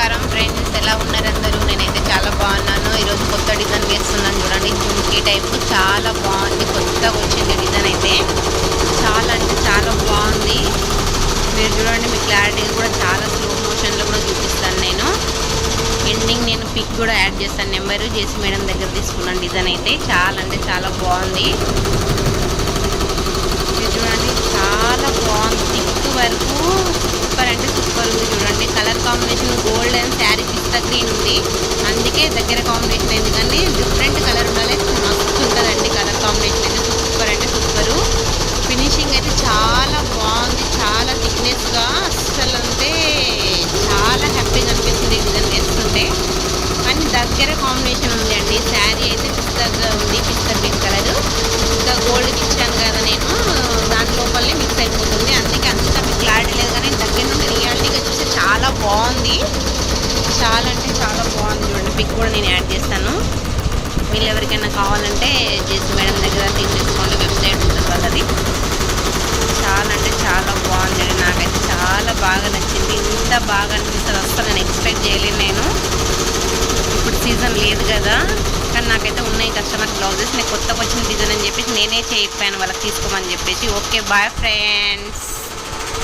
నమస్కారం ఫ్రెండ్స్ ఎలా ఉన్నారు అందరూ? నేనైతే చాలా బాగున్నాను. ఈరోజు కొత్త డిజైన్ వేస్తున్నాను చూడండి. జుమ్కీ టైప్. చాలా బాగుంది. కొత్తగా వచ్చింది డిజైన్ అయితే. చాలా అంటే చాలా బాగుంది. మీరు చూడండి మీ క్లారిటీ కూడా చాలా స్లో మోషన్లో కూడా చూపిస్తాను నేను. ఎండింగ్ నేను పిక్ కూడా యాడ్ చేస్తాను. నెంబరు చేసి మేడం దగ్గర తీసుకున్నాను డిజైన్ అయితే. చాలా అంటే చాలా బాగుంది మీరు చూడండి చాలా బాగుంది థిక్ వరకు సూపర్ అంటే సూపర్ ఉంది చూడండి colour combination gold and sari pista green ఉంది. అందుకే దగ్గర కాంబినేషన్ ఎందుకని డిఫరెంట్ కలర్ ఉండాలి. మస్తు ఉంటుందండి కలర్ కాంబినేషన్ అయితే. సూపర్ అంటే సూపరు ఫినిషింగ్ అయితే చాలా బాగుంది. చాలా థిక్నెస్గా అస్సలు అంటే చాలా హ్యాపీగా అనిపిస్తుంది ఈ డిజైన్ వేస్తుంటే. కానీ దగ్గర కాంబినేషన్ ఉంది అండి శారీ అయితే పిస్తాగా ఉంది పిస్తా గ్రీన్ కలర్ ఇంకా గోల్డ్ ఇచ్చాను కదా నేను దాని లోపలనే మిక్స్ అయిపోతుంది అందుకే అంత మీకు క్లారిటీ లేదు కానీ దగ్గర నుండి రియాలిటీగా చూస్తే చాలా బాగుంది. చాలా అంటే చాలా బాగుంది చూడండి. పిక్ కూడా నేను యాడ్ చేస్తాను. మీరు ఎవరికైనా కావాలంటే జేసీ మేడం దగ్గర తీసేసుకోండి వెబ్సైట్ ఉంటుంది వాళ్ళది. చాలా అంటే చాలా బాగుంది. నాకైతే చాలా బాగా నచ్చింది. ఇంత బాగా అనిపిస్తుంది. అసలు నేను ఎక్స్పెక్ట్ చేయలేను నేను. ఇప్పుడు సీజన్ లేదు కదా. కానీ నాకైతే ఉన్నాయి కస్టమర్ బ్లౌజెస్. నేను కొత్తగా వచ్చిన డిజైన్ అని చెప్పేసి నేనే చేయిపోయాను వాళ్ళకి తీసుకోమని చెప్పేసి. Okay bye friends.